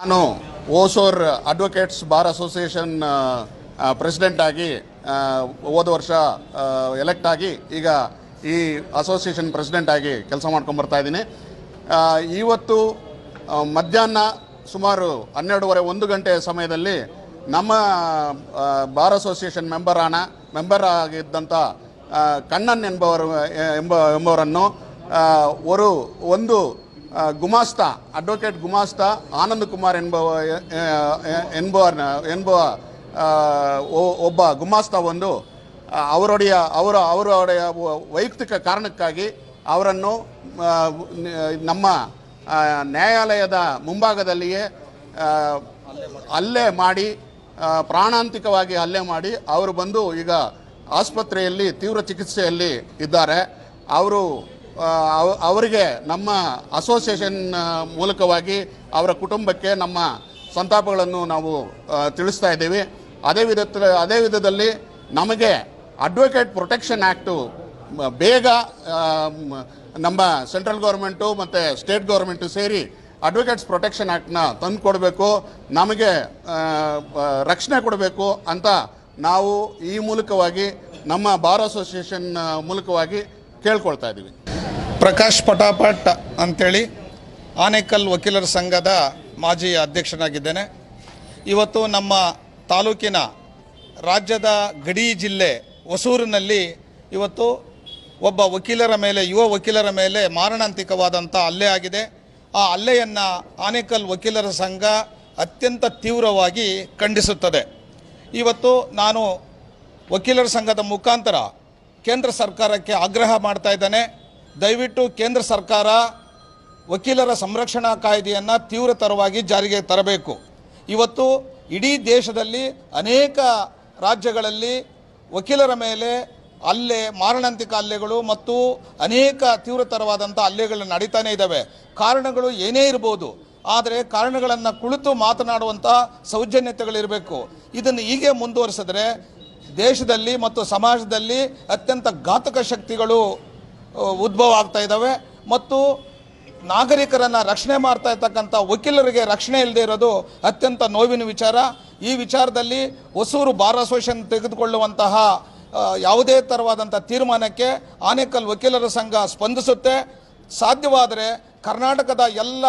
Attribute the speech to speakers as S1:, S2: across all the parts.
S1: ನಾನು Hosur advocates bar association president ಆಗಿ ಆ, ಹೋದ ವರ್ಷ ಎಲೆಕ್ಟ್ ಆಗಿ ಈಗ ಈ ಅಸೋಸಿಯೇಷನ್ ಪ್ರೆಸಿಡೆಂಟ್ ಆಗಿ ಕೆಲಸ ಮಾಡ್ಕೊಂಡು ಇದ್ದೀನಿ. ಇವತ್ತು ಮಧ್ಯಾಹ್ನ ಸುಮಾರು ಹನ್ನೆರಡೂವರೆ ಒಂದು ಗಂಟೆ ಸಮಯದಲ್ಲಿ ನಮ್ಮ ಬಾರ್ ಅಸೋಸಿಯೇಷನ್ ಮೆಂಬರ್ ಆನ ಮೆಂಬರ್ ಆಗಿದ್ದಂಥ ಕಣ್ಣನ್ ಎಂಬವರು ಎಂಬ ಎಂಬವರನ್ನು ಅವರು ಒಂದು ಗುಮಾಸ್ತ ಅಡ್ವೊಕೇಟ್ ಗುಮಾಸ್ತ ಆನಂದ್ ಕುಮಾರ್ ಆ, ಒ- ಒಬ್ಬ ಗುಮಾಸ್ತ ಒಂದು ಅವರೊಡೆಯ, ಅವರ, ಅವರೊಡೆಯ ವೈಯಕ್ತಿಕ ಕಾರಣಕ್ಕಾಗಿ ಅವರನ್ನು ನಮ್ಮ ನ್ಯಾಯಾಲಯದ ಮುಂಭಾಗದಲ್ಲಿಯೇ ಹಲ್ಲೆ ಮಾಡಿ ಪ್ರಾಣಾಂತಿಕವಾಗಿ ಹಲ್ಲೆ ಮಾಡಿ ಅವರು ಬಂದು ಈಗ ಆಸ್ಪತ್ರೆಯಲ್ಲಿ ತೀವ್ರ ಚಿಕಿತ್ಸೆಯಲ್ಲಿ ಇದ್ದಾರೆ. ಅವರು ಅವರಿಗೆ ನಮ್ಮ ಅಸೋಸಿಯೇಷನ್ ಮೂಲಕವಾಗಿ ಅವರ ಕುಟುಂಬಕ್ಕೆ ನಮ್ಮ ಸಂತಾಪಗಳನ್ನು ನಾವು ತಿಳಿಸ್ತಾ ಇದ್ದೀವಿ. ಅದೇ ವಿಧ ಅದೇ ವಿಧದಲ್ಲಿ ನಮಗೆ ಅಡ್ವೊಕೇಟ್ ಪ್ರೊಟೆಕ್ಷನ್ ಆ್ಯಕ್ಟು ಬೇಗ ನಮ್ಮ ಸೆಂಟ್ರಲ್ ಗೌರ್ಮೆಂಟು ಮತ್ತು ಸ್ಟೇಟ್ ಗೌರ್ಮೆಂಟು ಸೇರಿ ಅಡ್ವೊಕೇಟ್ಸ್ ಪ್ರೊಟೆಕ್ಷನ್ ಆ್ಯಕ್ಟ್ನ ತಂದು ಕೊಡಬೇಕು, ನಮಗೆ ರಕ್ಷಣೆ ಕೊಡಬೇಕು ಅಂತ ನಾವು ಈ ಮೂಲಕವಾಗಿ ನಮ್ಮ ಬಾರ್ ಅಸೋಸಿಯೇಷನ್ ಮೂಲಕವಾಗಿ ಕೇಳ್ಕೊಳ್ತಾ ಇದ್ದೀವಿ.
S2: ಪ್ರಕಾಶ್ ಪಟಾಪಟ್ ಅಂಥೇಳಿ ಆನೇಕಲ್ ವಕೀಲರ ಸಂಘದ ಮಾಜಿ ಅಧ್ಯಕ್ಷನಾಗಿದ್ದೇನೆ. ಇವತ್ತು ನಮ್ಮ ತಾಲೂಕಿನ ರಾಜ್ಯದ ಗಡಿ ಜಿಲ್ಲೆ ಹೊಸೂರಿನಲ್ಲಿ ಇವತ್ತು ಒಬ್ಬ ವಕೀಲರ ಮೇಲೆ, ಯುವ ವಕೀಲರ ಮೇಲೆ ಮಾರಣಾಂತಿಕವಾದಂಥ ಹಲ್ಲೆ ಆಗಿದೆ. ಆ ಹಲ್ಲೆಯನ್ನು ಆನೇಕಲ್ ವಕೀಲರ ಸಂಘ ಅತ್ಯಂತ ತೀವ್ರವಾಗಿ ಖಂಡಿಸುತ್ತದೆ. ಇವತ್ತು ನಾನು ವಕೀಲರ ಸಂಘದ ಮುಖಾಂತರ ಕೇಂದ್ರ ಸರ್ಕಾರಕ್ಕೆ ಆಗ್ರಹ ಮಾಡ್ತಾ ಇದ್ದೇನೆ. ದಯವಿಟ್ಟು ಕೇಂದ್ರ ಸರ್ಕಾರ ವಕೀಲರ ಸಂರಕ್ಷಣಾ ಕಾಯ್ದೆಯನ್ನು ತೀವ್ರತರವಾಗಿ ಜಾರಿಗೆ ತರಬೇಕು. ಇವತ್ತು ಇಡೀ ದೇಶದಲ್ಲಿ ಅನೇಕ ರಾಜ್ಯಗಳಲ್ಲಿ ವಕೀಲರ ಮೇಲೆ ಅಲ್ಲೆ ಮಾರಣಾಂತಿಕ ಅಲ್ಲೆಗಳು ಮತ್ತು ಅನೇಕ ತೀವ್ರತರವಾದಂಥ ಹಲ್ಲೆಗಳು ನಡೀತಾನೆ ಇದ್ದಾವೆ. ಕಾರಣಗಳು ಏನೇ ಇರ್ಬೋದು, ಆದರೆ ಕಾರಣಗಳನ್ನು ಕುಳಿತು ಮಾತನಾಡುವಂಥ ಸೌಜನ್ಯತೆಗಳಿರಬೇಕು. ಇದನ್ನು ಹೀಗೆ ಮುಂದುವರಿಸಿದ್ರೆ ದೇಶದಲ್ಲಿ ಮತ್ತು ಸಮಾಜದಲ್ಲಿ ಅತ್ಯಂತ ಘಾತಕ ಶಕ್ತಿಗಳು ಉದ್ಭವ ಆಗ್ತಾ ಇದ್ದಾವೆ. ಮತ್ತು ನಾಗರಿಕರನ್ನು ರಕ್ಷಣೆ ಮಾಡ್ತಾ ಇರ್ತಕ್ಕಂಥ ವಕೀಲರಿಗೆ ರಕ್ಷಣೆ ಇಲ್ಲದೆ ಇರೋದು ಅತ್ಯಂತ ನೋವಿನ ವಿಚಾರ. ಈ ವಿಚಾರದಲ್ಲಿ ಹೊಸೂರು ಬಾರ್ ಅಸೋಸಿಯೇಷನ್ ತೆಗೆದುಕೊಳ್ಳುವಂತಹ ಯಾವುದೇ ಥರವಾದಂಥ ತೀರ್ಮಾನಕ್ಕೆ ಆನೇಕಲ್ ವಕೀಲರ ಸಂಘ ಸ್ಪಂದಿಸುತ್ತೆ. ಸಾಧ್ಯವಾದರೆ ಕರ್ನಾಟಕದ ಎಲ್ಲ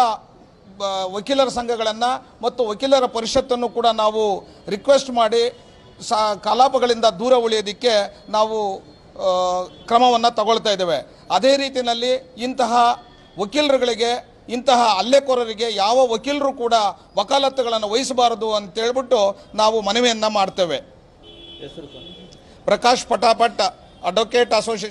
S2: ವಕೀಲರ ಸಂಘಗಳನ್ನು ಮತ್ತು ವಕೀಲರ ಪರಿಷತ್ತನ್ನು ಕೂಡ ನಾವು ರಿಕ್ವೆಸ್ಟ್ ಮಾಡಿ, ಸಾ, ಕಲಾಪಗಳಿಂದ ದೂರ ಉಳಿಯೋದಕ್ಕೆ ನಾವು ಕ್ರಮವನ್ನು ತಗೊಳ್ತಾ ಇದ್ದೇವೆ. ಅದೇ ರೀತಿಯಲ್ಲಿ ಇಂತಹ ವಕೀಲರುಗಳಿಗೆ ಇಂತಹ ಹಲ್ಲೆಕೋರರಿಗೆ ಯಾವ ವಕೀಲರು ಕೂಡ ವಕಾಲತ್ತುಗಳನ್ನು ವಹಿಸಬಾರದು ಅಂತೇಳ್ಬಿಟ್ಟು ನಾವು ಮನವಿಯನ್ನು ಮಾಡ್ತೇವೆ. Prakash ಪಟಾಪಟ್ advocate association